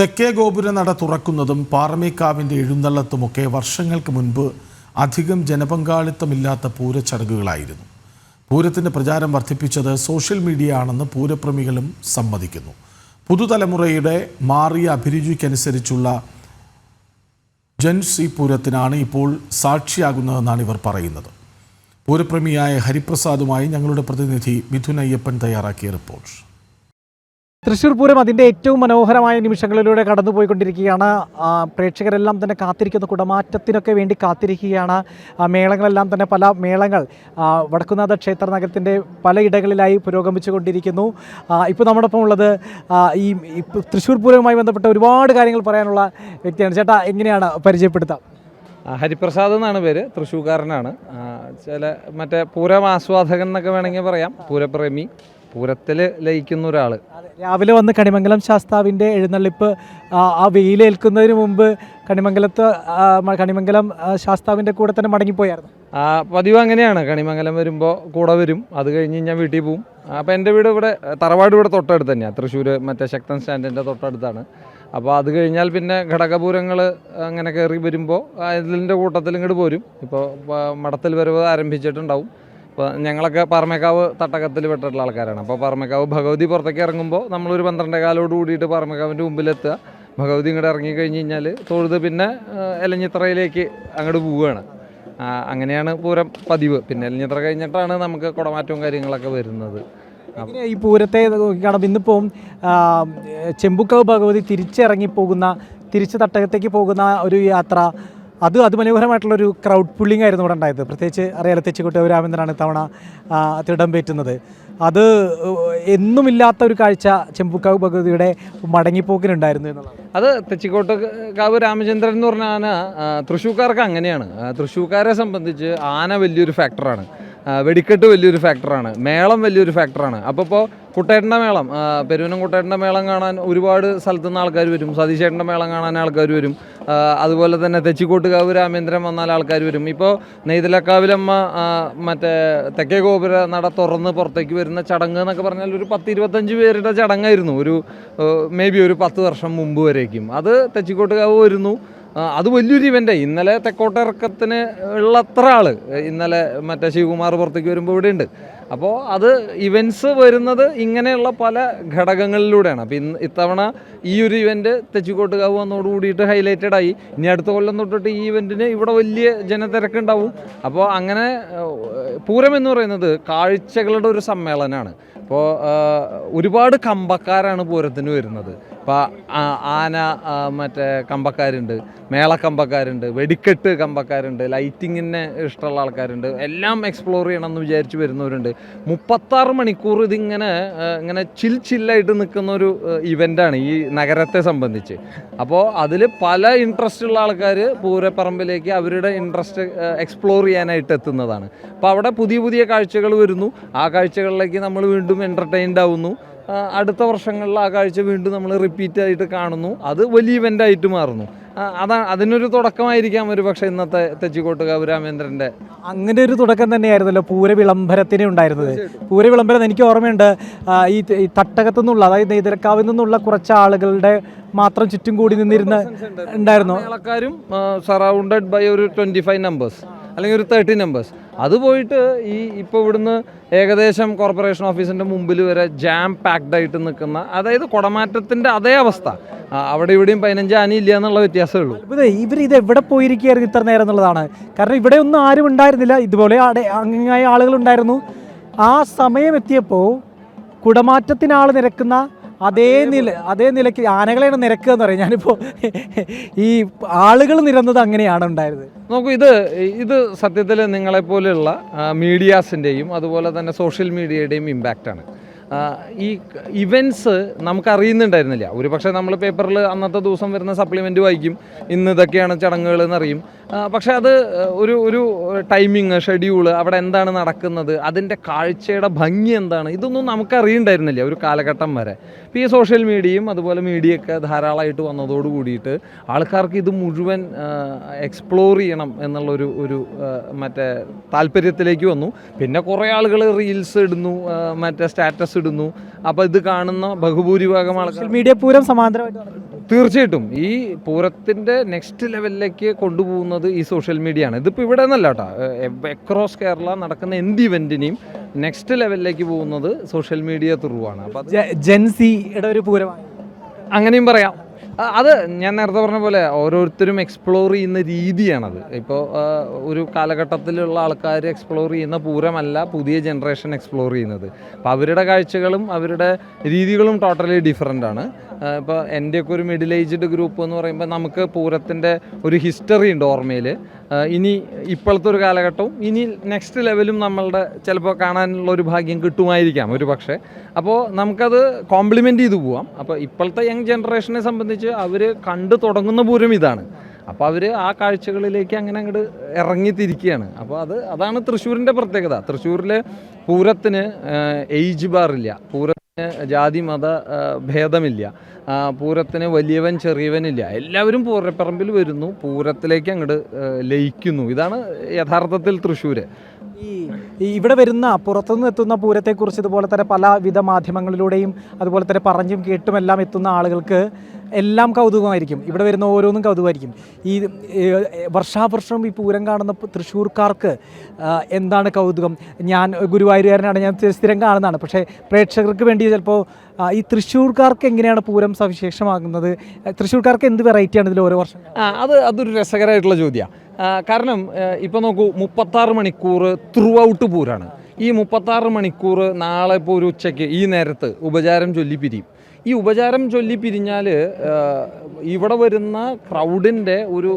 തെക്കേ ഗോപുര നട തുറക്കുന്നതും പാറമേക്കാവിന്റെ എഴുന്നള്ളത്തുമൊക്കെ വർഷങ്ങൾക്ക് മുൻപ് അധികം ജനപങ്കാളിത്തമില്ലാത്ത പൂരച്ചടങ്ങുകളായിരുന്നു. പൂരത്തിന്റെ പ്രചാരം വർദ്ധിപ്പിച്ചത് സോഷ്യൽ മീഡിയ ആണെന്ന് പൂരപ്രേമികളും സമ്മതിക്കുന്നു. പുതുതലമുറയുടെ മാറിയ അഭിരുചിക്കനുസരിച്ചുള്ള ജൻസി പൂരത്തിനാണ് ഇപ്പോൾ സാക്ഷിയാകുന്നതെന്നാണ് ഇവർ പറയുന്നത്. പൂരപ്രേമിയായ ഹരിപ്രസാദുമായി ഞങ്ങളുടെ പ്രതിനിധി മിഥുൻ അയ്യപ്പൻ തയ്യാറാക്കിയ റിപ്പോർട്ട്. തൃശ്ശൂർ പൂരം അതിന്റെ ഏറ്റവും മനോഹരമായ നിമിഷങ്ങളിലൂടെ കടന്നുപോയിക്കൊണ്ടിരിക്കുകയാണ്. പ്രേക്ഷകരെല്ലാം തന്നെ കാത്തിരിക്കുന്ന കുടമാറ്റത്തിനൊക്കെ വേണ്ടി കാത്തിരിക്കുകയാണ്. മേളങ്ങളെല്ലാം തന്നെ പല മേളങ്ങൾ വടക്കുനാഥ ക്ഷേത്ര നഗരത്തിന്റെ പലയിടങ്ങളിലായി പുരോഗമിച്ചുകൊണ്ടിരിക്കുന്നു. ഇപ്പോൾ നമ്മോടൊപ്പം ഉള്ളത് ഈ തൃശ്ശൂർ പൂരവുമായി ബന്ധപ്പെട്ട ഒരുപാട് കാര്യങ്ങൾ പറയാനുള്ള വ്യക്തിയാണ്. ചേട്ടാ എങ്ങനെയാണ് പരിചയപ്പെടുത്താം? ഹരിപ്രസാദ് എന്നാണ് പേര് തൃശ്ശൂർക്കാരനാണ്. ചില മറ്റേ പൂരം ആസ്വാദകൻ എന്നൊക്കെ വേണമെങ്കിൽ പറയാം പൂരപ്രേമി. പൂരത്തിൽ ലയിക്കുന്ന ഒരാൾ രാവിലെ വന്ന് കണിമംഗലം ശാസ്താവിന്റെ എഴുന്നള്ളിപ്പ് ആ, വെയിലേൽക്കുന്നതിന് മുമ്പ് കണിമംഗലത്ത് കണിമംഗലം ശാസ്താവിന്റെ കൂടെ തന്നെ മടങ്ങിപ്പോയായിരുന്നു. ആ, പതിവ് അങ്ങനെയാണ്. കണിമംഗലം വരുമ്പോൾ കൂടെ വരും. അത് കഴിഞ്ഞ് ഞാൻ വീട്ടിൽ പോവും. അപ്പോൾ എന്റെ വീട് ഇവിടെ തറവാട് ഇവിടെ തൊട്ടടുത്ത് തന്നെയാണ് തൃശ്ശൂർ മറ്റേ ശക്തൻ സ്റ്റാൻഡിന്റെ തൊട്ടടുത്താണ്. അപ്പോൾ അത് കഴിഞ്ഞാൽ പിന്നെ ഘടകപൂരങ്ങൾ അങ്ങനെ കയറി വരുമ്പോൾ അതിന്റെ കൂട്ടത്തിൽ ഇങ്ങോട്ട് പോരും. ഇപ്പോൾ മടത്തിൽ വരവ് ആരംഭിച്ചിട്ടുണ്ടാവും. ഇപ്പോൾ ഞങ്ങളൊക്കെ പാറമേക്കാവ് തട്ടകത്തിൽ പെട്ടിട്ടുള്ള ആൾക്കാരാണ്. അപ്പോൾ പാറമേക്കാവ് ഭഗവതി പുറത്തേക്ക് ഇറങ്ങുമ്പോൾ നമ്മളൊരു പന്ത്രണ്ടേ കാലോട് കൂടിയിട്ട് പാറമേക്കാവിന്റെ മുമ്പിലെത്തുക. ഭഗവതി ഇങ്ങോട്ട് ഇറങ്ങി കഴിഞ്ഞ് കഴിഞ്ഞാൽ തൊഴുത് പിന്നെ എലഞ്ഞിത്രയിലേക്ക് അങ്ങോട്ട് പോവുകയാണ്. അങ്ങനെയാണ് പൂരം പതിവ്. പിന്നെ എലഞ്ഞിത്ര കഴിഞ്ഞിട്ടാണ് നമുക്ക് കുടമാറ്റവും കാര്യങ്ങളൊക്കെ വരുന്നത്. ഈ പൂരത്തെ നോക്കിക്കാണും ഇന്നിപ്പോൾ ചെമ്പുക്കാവ് ഭഗവതി തിരിച്ചിറങ്ങി പോകുന്ന തിരിച്ച് തട്ടകത്തേക്ക് പോകുന്ന ഒരു യാത്ര അത് അതിമനോഹരമായിട്ടുള്ളൊരു ക്രൗഡ് പുള്ളിംഗ് ആയിരുന്നു ഇവിടെ ഉണ്ടായത്. പ്രത്യേകിച്ച് അറിയാലോ തെച്ചിക്കോട്ട് രാമേന്ദ്രനാണ് ഇത്തവണ തിടം പേറ്റുന്നത്. അത് എന്നുമില്ലാത്ത ഒരു കാഴ്ച ചെമ്പുക്കാവ് ഭഗവതിയുടെ മടങ്ങിപ്പോക്കിനുണ്ടായിരുന്നു എന്നുള്ളത് അത് തെച്ചിക്കോട്ട് കാവ് രാമചന്ദ്രൻ എന്ന് പറഞ്ഞ ആന തൃശ്ശൂക്കാർക്ക് അങ്ങനെയാണ്. തൃശ്ശൂക്കാരെ സംബന്ധിച്ച് ആന വലിയൊരു ഫാക്ടറാണ് വെടിക്കെട്ട് വലിയൊരു ഫാക്ടറാണ്. മേളം വലിയൊരു ഫാക്ടറാണ്. അപ്പോൾ ഇപ്പോൾ കുട്ടേട്ടന്റെ മേളം പെരുവനം കുട്ടേട്ടന്റെ മേളം കാണാൻ ഒരുപാട് സ്ഥലത്തു നിന്ന് ആൾക്കാർ വരും. സതീശേട്ടന്റെ മേളം കാണാൻ ആൾക്കാർ വരും. അതുപോലെ തന്നെ തെച്ചിക്കോട്ടുകാവ് രാമേന്ദ്രൻ വന്നാൽ ആൾക്കാർ വരും. ഇപ്പോൾ നെയ്തലക്കാവിലമ്മ മറ്റേ തെക്കേ ഗോപുര നട തുറന്ന് പുറത്തേക്ക് വരുന്ന ചടങ്ങ് എന്നൊക്കെ പറഞ്ഞാൽ ഒരു പത്ത് ഇരുപത്തഞ്ച് പേരുടെ ചടങ്ങായിരുന്നു. ഒരു മേ ബി ഒരു പത്ത് വർഷം മുമ്പ് വരേക്കും. അത് തെച്ചിക്കോട്ടുകാവ് വരുന്നു. അത് വലിയൊരു ഇവന്റായി ഇന്നലെ തെക്കോട്ടിറക്കത്തിന് ഉള്ളത്ര ആൾ ഇന്നലെ മറ്റേ ശിവകുമാർ പുറത്തേക്ക് വരുമ്പോൾ ഇവിടെ ഉണ്ട് അപ്പോൾ അത് ഇവന്റ്സ് വരുന്നത് ഇങ്ങനെയുള്ള പല ഘടകങ്ങളിലൂടെയാണ്. അപ്പോൾ ഇന്ന് ഇത്തവണ ഈ ഒരു ഇവന്റ് തെച്ചിക്കോട്ടുകാവ് വന്നോട് കൂടിയിട്ട് ഹൈലൈറ്റഡ് ആയി. ഇനി അടുത്ത കൊല്ലം തൊട്ടിട്ട് ഈ ഇവന്റിന് ഇവിടെ വലിയ ജനത്തിരക്കുണ്ടാവും. അപ്പോൾ അങ്ങനെ പൂരം എന്ന് പറയുന്നത് കാഴ്ചകളുടെ ഒരു സമ്മേളനമാണ്. അപ്പോൾ ഒരുപാട് കമ്പക്കാരാണ് പൂരത്തിന് വരുന്നത്. ഇപ്പോൾ ആന മറ്റേ കമ്പക്കാരുണ്ട് മേളക്കമ്പക്കാരുണ്ട് വെടിക്കെട്ട് കമ്പക്കാരുണ്ട് ലൈറ്റിങ്ങിനെ ഇഷ്ടമുള്ള ആൾക്കാരുണ്ട് എല്ലാം എക്സ്പ്ലോർ ചെയ്യണമെന്ന് വിചാരിച്ച് വരുന്നവരുണ്ട്. മുപ്പത്താറ് മണിക്കൂർ ഇതിങ്ങനെ ഇങ്ങനെ ചിൽ ചില്ലായിട്ട് നിൽക്കുന്ന ഒരു ഇവന്റാണ് ഈ നഗരത്തെ സംബന്ധിച്ച്. അപ്പോൾ അതിൽ പല ഇൻട്രസ്റ്റ് ഉള്ള ആൾക്കാർ പൂരപ്പറമ്പിലേക്ക് അവരുടെ ഇൻട്രസ്റ്റ് എക്സ്പ്ലോർ ചെയ്യാനായിട്ട് എത്തുന്നതാണ്. അപ്പോൾ അവിടെ പുതിയ പുതിയ കാഴ്ചകൾ വരുന്നു. ആ കാഴ്ചകളിലേക്ക് നമ്മൾ വീണ്ടും എന്റർടൈൻഡ് ആവുന്നു. അടുത്ത വർഷങ്ങളിൽ ആ കാഴ്ച വീണ്ടും നമ്മൾ റിപ്പീറ്റ് ആയിട്ട് കാണുന്നു. അത് വലിയ ഇവന്റ് ആയിട്ട് മാറുന്നു. അതാ അതിനൊരു തുടക്കമായിരിക്കാം ഒരു പക്ഷേ ഇന്നത്തെ തെച്ചിക്കോട്ടുകാവ് രാമേന്ദ്രന്റെ അങ്ങനെ ഒരു തുടക്കം തന്നെയായിരുന്നല്ലോ പൂര വിളംബരത്തിന് ഉണ്ടായിരുന്നത്. പൂര വിളംബരം എനിക്ക് ഓർമ്മയുണ്ട്. ഈ തട്ടകത്തു നിന്നുള്ള അതായത് നെയ്തരക്കാവിൽ നിന്നുള്ള കുറച്ച് ആളുകളുടെ മാത്രം ചുറ്റും കൂടി നിന്നിരുന്ന ഉണ്ടായിരുന്നു. ആൾക്കാരും സറൗണ്ടഡ് ബൈ ഒരു ട്വന്റി ഫൈവ് നമ്പേഴ്സ് അല്ലെങ്കിൽ ഒരു തേർട്ടി നമ്പേഴ്സ് അത് പോയിട്ട് ഈ ഇപ്പോൾ ഇവിടുന്ന് ഏകദേശം കോർപ്പറേഷൻ ഓഫീസിന്റെ മുമ്പിൽ വരെ ജാം പാക്ഡ് ആയിട്ട് നിൽക്കുന്ന അതായത് കുടമാറ്റത്തിന്റെ അതേ അവസ്ഥ. അവിടെ ഇവിടെയും പതിനഞ്ച് ആന ഇല്ല എന്നുള്ള വ്യത്യാസമേ ഉള്ളൂ. അത്ഭുതം. ഇവർ ഇത് എവിടെ പോയിരിക്കുകയായിരുന്നു ഇത്ര നേരം എന്നുള്ളതാണ്. കാരണം ഇവിടെ ഒന്നും ആരും ഉണ്ടായിരുന്നില്ല. ഇതുപോലെ അങ്ങായ ആളുകൾ ഉണ്ടായിരുന്നു. ആ സമയം എത്തിയപ്പോൾ കുടമാറ്റത്തിനാൾ നിരക്കുന്ന അതേ നില അതേ നിലയ്ക്ക് ആനകളെയാണ് നിരക്കുക എന്ന് പറയും. ഞാനിപ്പോൾ ഈ ആളുകൾ നിരന്നത് അങ്ങനെയാണ് ഉണ്ടായത്. നോക്കൂ ഇത് ഇത് സത്യത്തിൽ നിങ്ങളെപ്പോലെയുള്ള മീഡിയാസിന്റെയും അതുപോലെ തന്നെ സോഷ്യൽ മീഡിയയുടെയും ഇമ്പാക്റ്റാണ് ഈ ഇവന്റ്സ് നമുക്ക് അറിയുന്നുണ്ടായിരുന്നില്ല ഒരു പക്ഷേ നമ്മൾ പേപ്പറിൽ അന്നത്തെ ദിവസം വരുന്ന സപ്ലിമെന്റ് വായിക്കും. ഇന്ന് ഇതൊക്കെയാണ് ചടങ്ങുകൾ എന്നറിയും പക്ഷേ അത് ഒരു ഒരു ടൈമിങ് ഷെഡ്യൂൾ അവിടെ എന്താണ് നടക്കുന്നത് അതിന്റെ കാഴ്ചയുടെ ഭംഗി എന്താണ് ഇതൊന്നും നമുക്ക് അറിയണ്ടായിരുന്നില്ല ഒരു കാലഘട്ടം വരെ. ഇപ്പോൾ ഈ സോഷ്യൽ മീഡിയയും അതുപോലെ മീഡിയയൊക്കെ ധാരാളമായിട്ട് വന്നതോട് കൂടിയിട്ട് ആൾക്കാർക്ക് ഇത് മുഴുവൻ എക്സ്പ്ലോർ ചെയ്യണം എന്നുള്ളൊരു ഒരു മറ്റേ താല്പര്യത്തിലേക്ക് വന്നു. പിന്നെ കുറേ ആളുകൾ റീൽസ് ഇടുന്നു മറ്റേ സ്റ്റാറ്റസ് ഇടുന്നു. അപ്പോൾ ഇത് കാണുന്ന ബഹുഭൂരിഭാഗം ആൾക്കാർ മീഡിയ പൂരം സമാന്തരമായിട്ട്. തീർച്ചയായിട്ടും. ഈ പൂരത്തിന്റെ നെക്സ്റ്റ് ലെവലിലേക്ക് കൊണ്ടുപോകുന്നത് ഈ സോഷ്യൽ മീഡിയ ആണ് ഇതിപ്പോൾ ഇവിടെ നിന്നല്ല കേട്ടോ. അക്രോസ് കേരള നടക്കുന്ന എന്ത് ഇവന്റിനെയും നെക്സ്റ്റ് ലെവലിലേക്ക് പോകുന്നത് സോഷ്യൽ മീഡിയ ത്രൂ ആണ്. അപ്പം ജെൻസിയുടെ ഒരു പൂരമാണ് അങ്ങനെയും പറയാം. അത് ഞാൻ നേരത്തെ പറഞ്ഞ പോലെ ഓരോരുത്തരും എക്സ്പ്ലോർ ചെയ്യുന്ന രീതിയാണത്. ഇപ്പോൾ ഒരു കാലഘട്ടത്തിലുള്ള ആൾക്കാർ എക്സ്പ്ലോർ ചെയ്യുന്ന പൂരമല്ല പുതിയ ജനറേഷൻ എക്സ്പ്ലോർ ചെയ്യുന്നത്. അപ്പോൾ അവരുടെ കാഴ്ചകളും അവരുടെ രീതികളും ടോട്ടലി ഡിഫറെന്റ് ആണ്. ഇപ്പോൾ എന്റെയൊക്കെ ഒരു മിഡിൽ ഏജ്ഡ് ഗ്രൂപ്പ് എന്ന് പറയുമ്പോൾ നമുക്ക് പൂരത്തിന്റെ ഒരു ഹിസ്റ്ററി ഉണ്ട് ഓർമ്മയിൽ ഇനി ഇപ്പോഴത്തെ ഒരു കാലഘട്ടവും ഇനി നെക്സ്റ്റ് ലെവലും നമ്മളുടെ ചിലപ്പോൾ കാണാനുള്ള ഒരു ഭാഗ്യം കിട്ടുമായിരിക്കാം ഒരു പക്ഷേ. അപ്പോൾ നമുക്കത് കോംപ്ലിമെന്റ് ചെയ്തു പോവാം. അപ്പോൾ ഇപ്പോഴത്തെ യങ് ജനറേഷനെ സംബന്ധിച്ച് അവർ കണ്ടു തുടങ്ങുന്ന പൂരം ഇതാണ്. അപ്പോൾ അവർ ആ കാഴ്ചകളിലേക്ക് അങ്ങനെ അങ്ങോട്ട് ഇറങ്ങിത്തിരിക്കുകയാണ്. അപ്പോൾ അത് അതാണ് തൃശ്ശൂരിന്റെ പ്രത്യേകത. തൃശ്ശൂരിലെ പൂരത്തിന് ഏജ് ബാറില്ല. പൂര ജാതി മത ഭേദമില്ല. പൂരത്തിന് വലിയവൻ ചെറിയവനില്ല. എല്ലാവരും പൂരപ്പറമ്പിൽ വരുന്നു. പൂരത്തിലേക്ക് അങ്ങോട്ട് ലയിക്കുന്നു. ഇതാണ് യഥാർത്ഥത്തിൽ തൃശ്ശൂർ ഈ ഇവിടെ വരുന്ന പുറത്തുനിന്ന് എത്തുന്ന പൂരത്തെക്കുറിച്ച് ഇതുപോലെ തന്നെ പലവിധ മാധ്യമങ്ങളിലൂടെയും അതുപോലെ തന്നെ പറഞ്ഞും കേട്ടും എല്ലാം എത്തുന്ന ആളുകൾക്ക് എല്ലാം കൗതുകമായിരിക്കും. ഇവിടെ വരുന്ന ഓരോന്നും കൗതുകമായിരിക്കും. ഈ വർഷാവർഷം ഈ പൂരം കാണുന്ന തൃശ്ശൂർക്കാർക്ക് എന്താണ് കൗതുകം? ഞാൻ ഗുരുവായൂരുകാരനാണ് ഞാൻ സ്ഥിരം കാണുന്നതാണ്. പക്ഷേ പ്രേക്ഷകർക്ക് വേണ്ടി ചിലപ്പോൾ ഈ തൃശ്ശൂർക്കാർക്ക് എങ്ങനെയാണ് പൂരം സവിശേഷമാകുന്നത്? തൃശ്ശൂർക്കാർക്ക് എന്ത് വെറൈറ്റിയാണ് ഇതിൽ ഓരോ വർഷം? അത് അതൊരു രസകരമായിട്ടുള്ള ചോദ്യമാണ് കാരണം ഇപ്പോൾ നോക്കൂ മുപ്പത്താറ് മണിക്കൂർ ത്രൂ ഔട്ട് പൂരാണ്. ഈ മുപ്പത്താറ് മണിക്കൂർ നാളെ ഇപ്പോൾ ഒരു ഉച്ചയ്ക്ക് ഈ നേരത്ത് ഉപചാരം ചൊല്ലി പിരിയും. ഈ ഉപചാരം ചൊല്ലി പിരിഞ്ഞാൽ ഇവിടെ വരുന്ന ക്രൗഡിന്റെ ഒരു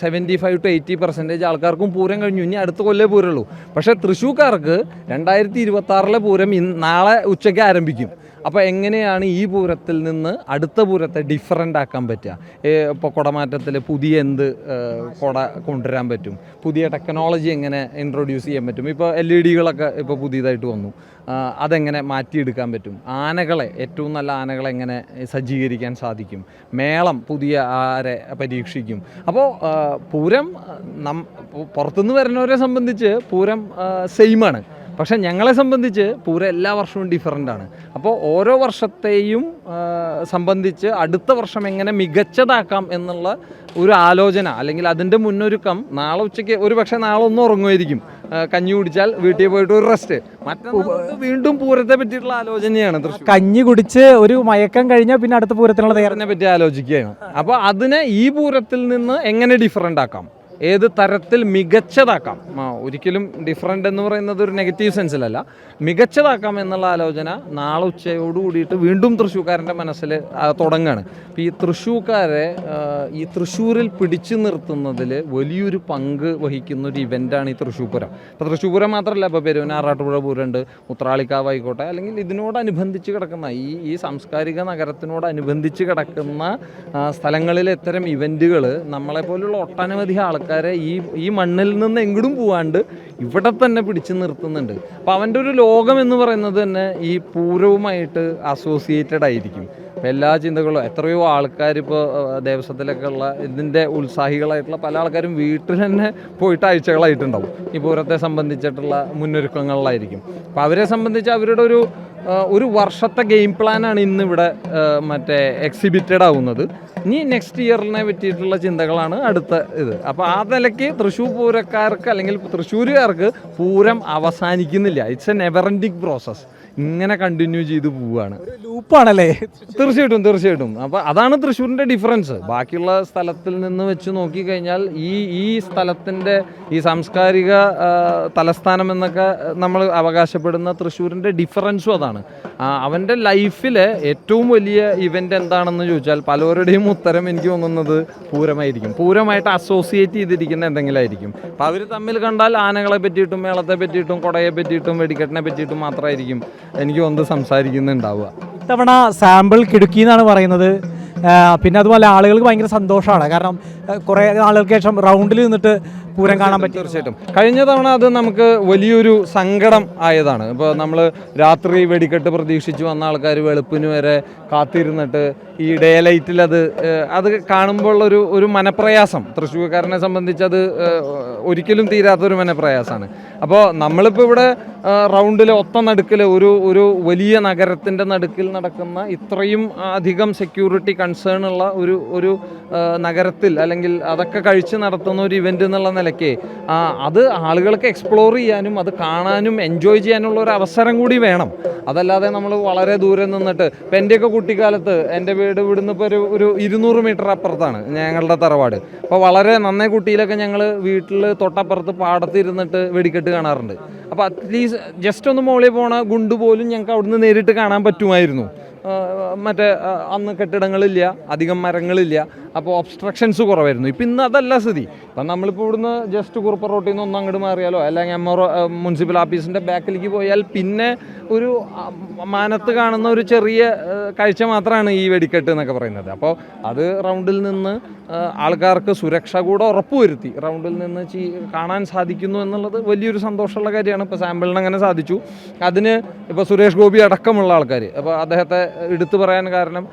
seventy five to eighty percentage ആൾക്കാർക്കും പൂരം കഴിഞ്ഞു. ഇനി അടുത്ത കൊല്ലേ പൂരമുള്ളൂ. പക്ഷേ തൃശ്ശൂർക്കാർക്ക് രണ്ടായിരത്തി ഇരുപത്തി പൂരം ഇന്ന് നാളെ ഉച്ചയ്ക്ക് ആരംഭിക്കും. അപ്പോൾ എങ്ങനെയാണ് ഈ പൂരത്തിൽ നിന്ന് അടുത്ത പൂരത്തെ ഡിഫറന്റ് ആക്കാൻ പറ്റുക? ഇപ്പോൾ കുടമാറ്റത്തിൽ പുതിയ എന്ത് കുട കൊണ്ടുവരാൻ പറ്റും? പുതിയ ടെക്നോളജി എങ്ങനെ ഇൻട്രൊഡ്യൂസ് ചെയ്യാൻ പറ്റും? ഇപ്പോൾ എൽ ഇ ഡികളൊക്കെ ഇപ്പോൾ പുതിയതായിട്ട് വന്നു. അതെങ്ങനെ മാറ്റിയെടുക്കാൻ പറ്റും? ആനകളെ ഏറ്റവും നല്ല ആനകളെ എങ്ങനെ സജ്ജീകരിക്കാൻ സാധിക്കും? മേളം പുതിയ ആരെ പരീക്ഷിക്കും? അപ്പോൾ പൂരം നം പുറത്തുനിന്ന് വരുന്നവരെ സംബന്ധിച്ച് പൂരം സെയിമാണ്. പക്ഷേ ഞങ്ങളെ സംബന്ധിച്ച് പൂര എല്ലാ വർഷവും ഡിഫറന്റ് ആണ്. അപ്പോൾ ഓരോ വർഷത്തെയും സംബന്ധിച്ച് അടുത്ത വർഷം എങ്ങനെ മികച്ചതാക്കാം എന്നുള്ള ഒരു ആലോചന അല്ലെങ്കിൽ അതിന്റെ മുന്നൊരുക്കം നാളെ ഉച്ചയ്ക്ക് ഒരു പക്ഷേ നാളെ ഒന്നും ഉറങ്ങുമായിരിക്കും. കഞ്ഞി കുടിച്ചാൽ വീട്ടിൽ പോയിട്ട് ഒരു റെസ്റ്റ് വീണ്ടും പൂരത്തെ പറ്റിയിട്ടുള്ള ആലോചനയാണ് കഞ്ഞി കുടിച്ച് ഒരു മയക്കം കഴിഞ്ഞാൽ പിന്നെ അടുത്ത പൂരത്തിനുള്ള തയ്യാറിനെ പറ്റി ആലോചിക്കുകയാണ്. അപ്പോൾ അതിനെ ഈ പൂരത്തിൽ നിന്ന് എങ്ങനെ ഡിഫറന്റ് ആക്കാം? ഏത് തരത്തിൽ മികച്ചതാക്കാം? ഒരിക്കലും ഡിഫറെന്റ് എന്ന് പറയുന്നത് ഒരു നെഗറ്റീവ് സെൻസിലല്ല മികച്ചതാക്കാം എന്നുള്ള ആലോചന നാളെ ഉച്ചയോട് കൂടിയിട്ട് വീണ്ടും തൃശ്ശൂക്കാരന്റെ മനസ്സിൽ തുടങ്ങുകയാണ് അപ്പോൾ ഈ തൃശ്ശൂക്കാരെ ഈ തൃശ്ശൂരിൽ പിടിച്ചു നിർത്തുന്നതിൽ വലിയൊരു പങ്ക് വഹിക്കുന്ന ഒരു ഇവന്റാണ് ഈ തൃശ്ശൂർ പൂരം ഇപ്പോൾ മാത്രമല്ല ഇപ്പോൾ പെരുവന ആറാട്ടുപുഴ പൂരമുണ്ട് ഉത്രാളിക്കാവ് ആയിക്കോട്ടെ അല്ലെങ്കിൽ ഇതിനോടനുബന്ധിച്ച് കിടക്കുന്ന ഈ ഈ സാംസ്കാരിക നഗരത്തിനോടനുബന്ധിച്ച് കിടക്കുന്ന സ്ഥലങ്ങളിലെ ഇത്തരം ഇവന്റുകൾ നമ്മളെപ്പോലുള്ള ഒട്ടനവധി ആൾക്കാരെ ഈ ഈ മണ്ണിൽ നിന്ന് എങ്ങടും പോവാണ്ട് ഇവിടെ തന്നെ പിടിച്ചു നിർത്തുന്നുണ്ട്. അപ്പം അവന്റെ ഒരു ലോകം എന്ന് പറയുന്നത് തന്നെ ഈ പൂരവുമായിട്ട് അസോസിയേറ്റഡ് ആയിരിക്കും. അപ്പം എല്ലാ ചിന്തകളും എത്രയോ ആൾക്കാർ ഇപ്പോൾ ദേവസ്വത്തിലൊക്കെ ഉള്ള ഇതിന്റെ ഉത്സാഹികളായിട്ടുള്ള പല ആൾക്കാരും വീട്ടിൽ തന്നെ പോയിട്ട് ആഴ്ചകളായിട്ടുണ്ടാവും. ഈ പൂരത്തെ സംബന്ധിച്ചിട്ടുള്ള മുന്നൊരുക്കങ്ങളിലായിരിക്കും. അപ്പോൾ അവരെ സംബന്ധിച്ച് അവരുടെ ഒരു ഒരു വർഷത്തെ ഗെയിം പ്ലാനാണ് ഇന്നിവിടെ മറ്റേ എക്സിബിറ്റഡ് ആവുന്നത്. ഇനി നെക്സ്റ്റ് ഇയറിനെ പറ്റിയിട്ടുള്ള ചിന്തകളാണ് അടുത്ത ഇത്. അപ്പോൾ ആ നിലയ്ക്ക് തൃശ്ശൂർ പൂരക്കാർക്ക് അല്ലെങ്കിൽ തൃശ്ശൂരുകാർക്ക് പൂരം അവസാനിക്കുന്നില്ല. It's a never ending process ഇങ്ങനെ കണ്ടിന്യൂ ചെയ്ത് പോവുകയാണ് ലൂപ്പാണല്ലേ തീർച്ചയായിട്ടും തീർച്ചയായിട്ടും. അപ്പോൾ അതാണ് തൃശ്ശൂരിന്റെ ഡിഫറൻസ് ബാക്കിയുള്ള സ്ഥലത്തിൽ നിന്ന് വെച്ച് നോക്കിക്കഴിഞ്ഞാൽ ഈ ഈ സ്ഥലത്തിന്റെ ഈ സാംസ്കാരിക തലസ്ഥാനം എന്നൊക്കെ നമ്മൾ അവകാശപ്പെടുന്ന തൃശ്ശൂരിന്റെ ഡിഫറൻസും അതാണ്. അവന്റെ അവന്റെ ലൈഫിലെ ഏറ്റവും വലിയ ഇവന്റ് എന്താണെന്ന് ചോദിച്ചാൽ പലരുടെയും ഉത്തരം എനിക്ക് തോന്നുന്നത് പൂരമായിരിക്കും. പൂരമായിട്ട് അസോസിയേറ്റ് ചെയ്തിരിക്കുന്ന എന്തെങ്കിലും ആയിരിക്കും. അപ്പോൾ അവർ തമ്മിൽ കണ്ടാൽ ആനകളെ പറ്റിയിട്ടും മേളത്തെ പറ്റിയിട്ടും കുടയെ പറ്റിയിട്ടും വെടിക്കെട്ടിനെ പറ്റിയിട്ടും മാത്രമായിരിക്കും. എനിക്ക് തോന്നുന്നത് സംസാരിക്കുന്നുണ്ടാവുക. ഇത്തവണ സാമ്പിൾ കിടുക്കി എന്നാണ് പറയുന്നത്. പിന്നെ അതുപോലെ ആളുകൾക്ക് ഭയങ്കര സന്തോഷമാണ്. കാരണം കുറേ ആളുകൾക്ക് ശേഷം റൗണ്ടിൽ നിന്നിട്ട് പൂരം കാണാൻ പറ്റും. തീർച്ചയായിട്ടും. കഴിഞ്ഞ തവണ അത് നമുക്ക് വലിയൊരു സങ്കടം ആയതാണ്. ഇപ്പോൾ നമ്മൾ രാത്രി വെടിക്കെട്ട് പ്രതീക്ഷിച്ച് വന്ന ആൾക്കാർ വെളുപ്പിന് വരെ കാത്തിരുന്നിട്ട് ഈ ഡേ ലൈറ്റിൽ അത് അത് കാണുമ്പോൾ ഒരു ഒരു മനപ്രയാസം. തൃശ്ശൂർക്കാരനെ സംബന്ധിച്ച് അത് ഒരിക്കലും തീരാത്തൊരു മനപ്രയാസമാണ്. അപ്പോൾ നമ്മളിപ്പോൾ ഇവിടെ റൗണ്ടിൽ ഒത്ത നടുക്കിൽ ഒരു ഒരു വലിയ നഗരത്തിന്റെ നടുക്കിൽ നടക്കുന്ന ഇത്രയും അധികം സെക്യൂരിറ്റി കൺസേൺ ഉള്ള ഒരു ഒരു നഗരത്തിൽ അല്ലെങ്കിൽ അതൊക്കെ കഴിച്ച് നടത്തുന്ന ഒരു ഇവന്റ് എന്നുള്ള നിലയ്ക്ക് അത് ആളുകൾക്ക് എക്സ്പ്ലോർ ചെയ്യാനും അത് കാണാനും എൻജോയ് ചെയ്യാനുള്ള ഒരു അവസരം കൂടി വേണം. അതല്ലാതെ നമ്മൾ വളരെ ദൂരെ നിന്നിട്ട് ഇപ്പം എന്റെയൊക്കെ കുട്ടിക്കാലത്ത് എന്റെ വീട് ഇവിടുന്ന് ഇപ്പോൾ ഒരു ഒരു ഇരുന്നൂറ് മീറ്റർ അപ്പുറത്താണ് ഞങ്ങളുടെ തറവാട്. അപ്പോൾ വളരെ നന്നേ കുട്ടിയിലൊക്കെ ഞങ്ങൾ വീട്ടിൽ തൊട്ടപ്പുറത്ത് പാടത്തിരുന്നിട്ട് വെടിക്കെട്ട് കാണാറുണ്ട്. അപ്പോൾ അറ്റ്ലീസ്റ്റ് ജസ്റ്റ് ഒന്ന് മുകളിൽ പോണ ഗുണ്ട് പോലും ഞങ്ങൾക്ക് അവിടുന്ന് നേരിട്ട് കാണാൻ പറ്റുമായിരുന്നു. മറ്റേ അന്ന് കെട്ടിടങ്ങളില്ല അധികം മരങ്ങളില്ല അപ്പോൾ ഒബ്സ്ട്രക്ഷൻസ് കുറവായിരുന്നു. ഇപ്പം ഇന്ന് അതല്ല സ്ഥിതി. ഇപ്പം നമ്മളിപ്പോൾ ഇവിടുന്ന് ജസ്റ്റ് കുറുപ്പ റോട്ടിൽ നിന്ന് ഒന്ന് അങ്ങോട്ട് മാറിയാലോ? അല്ലെങ്കിൽ എം ആർ മുനിസിപ്പൽ ഓഫീസിന്റെ ബാക്കിലേക്ക് പോയാൽ പിന്നെ ഒരു മാനത്ത് കാണുന്ന ഒരു ചെറിയ കാഴ്ച മാത്രമാണ് ഈ വെടിക്കെട്ട് എന്നൊക്കെ പറയുന്നത്. അപ്പോൾ അത് റൗണ്ടിൽ നിന്ന് ആൾക്കാർക്ക് സുരക്ഷ കൂടെ ഉറപ്പുവരുത്തി. റൗണ്ടിൽ നിന്ന് ചീ കാണാൻ സാധിക്കുന്നു എന്നുള്ളത് വലിയൊരു സന്തോഷമുള്ള കാര്യമാണ്. ഇപ്പോൾ സാമ്പിളിന് അങ്ങനെ സാധിച്ചു. അതിന് ഇപ്പോൾ സുരേഷ് ഗോപി അടക്കമുള്ള ആൾക്കാർ അപ്പോൾ അദ്ദേഹത്തെ എടുത്തു പറയാൻ കാരണം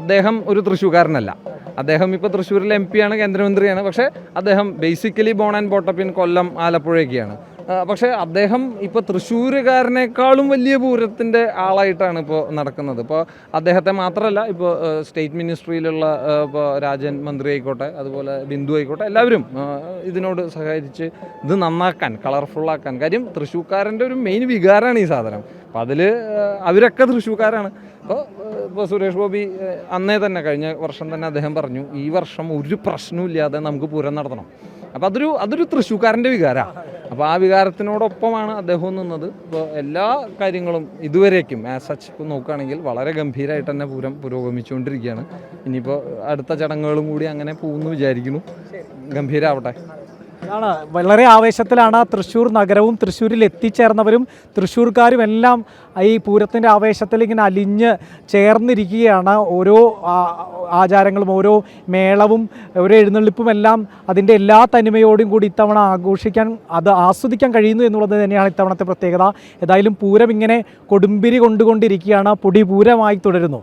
അദ്ദേഹം ഒരു തൃശ്ശൂർക്കാരനല്ല. അദ്ദേഹം ഇപ്പോൾ തൃശ്ശൂരിലെ എം പിയാണ് കേന്ദ്രമന്ത്രിയാണ്. പക്ഷേ അദ്ദേഹം ബേസിക്കലി ബോൺ ആൻഡ് ബോട്ടപ്പിൻ കൊല്ലം ആലപ്പുഴയൊക്കെയാണ്. പക്ഷേ അദ്ദേഹം ഇപ്പോൾ തൃശ്ശൂരുകാരനേക്കാളും വലിയ പൂരത്തിന്റെ ആളായിട്ടാണ് ഇപ്പോൾ നടക്കുന്നത്. ഇപ്പോൾ അദ്ദേഹത്തെ മാത്രമല്ല ഇപ്പോൾ സ്റ്റേറ്റ് മിനിസ്ട്രിയിലുള്ള ഇപ്പോൾ രാജൻ മന്ത്രി ആയിക്കോട്ടെ അതുപോലെ ബിന്ദു ആയിക്കോട്ടെ എല്ലാവരും ഇതിനോട് സഹകരിച്ച് ഇത് നന്നാക്കാൻ കളർഫുള്ളാക്കാൻ. കാര്യം തൃശ്ശൂക്കാരന്റെ ഒരു മെയിൻ വികാരമാണ് ഈ സാധനം. അപ്പം അതിൽ അവരൊക്കെ തൃശ്ശൂക്കാരാണ്. അപ്പോൾ ഇപ്പോൾ സുരേഷ് ഗോപി അന്നേ തന്നെ കഴിഞ്ഞ വർഷം തന്നെ അദ്ദേഹം പറഞ്ഞു ഈ വർഷം ഒരു പ്രശ്നവും ഇല്ലാതെ നമുക്ക് പൂരം നടത്തണം. അപ്പോൾ അതൊരു അതൊരു തൃശ്ശൂക്കാരന്റെ വികാരമാണ് അപ്പോൾ ആ വികാരത്തിനോടൊപ്പമാണ് അദ്ദേഹം നിന്നത്. അപ്പോൾ എല്ലാ കാര്യങ്ങളും ഇതുവരേക്കും ആസ് സച്ച് നോക്കുകയാണെങ്കിൽ വളരെ ഗംഭീരമായിട്ട് തന്നെ പൂരം പുരോഗമിച്ചുകൊണ്ടിരിക്കുകയാണ്. ഇനിയിപ്പോൾ അടുത്ത ചടങ്ങുകളും കൂടി അങ്ങനെ പോകുമെന്ന് വിചാരിക്കുന്നു. ഗംഭീരാവട്ടെ. അതാണ്. വളരെ ആവേശത്തിലാണ് തൃശ്ശൂർ നഗരവും തൃശ്ശൂരിൽ എത്തിച്ചേർന്നവരും തൃശ്ശൂർക്കാരും എല്ലാം ഈ പൂരത്തിന്റെ ആവേശത്തിൽ ഇങ്ങനെ അലിഞ്ഞ് ചേർന്നിരിക്കുകയാണ്. ഓരോ ആചാരങ്ങളും ഓരോ മേളവും ഓരോ എഴുന്നള്ളിപ്പും എല്ലാം അതിന്റെ എല്ലാ തനിമയോടും കൂടി ഇത്തവണ ആഘോഷിക്കാൻ അത് ആസ്വദിക്കാൻ കഴിയുന്നു എന്നുള്ളത് തന്നെയാണ് ഇത്തവണത്തെ പ്രത്യേകത. ഏതായാലും പൂരം ഇങ്ങനെ കൊടുമ്പിരി കൊണ്ടുകൊണ്ടിരിക്കുകയാണ്. പൊടി പൂരമായി തുടരുന്നു.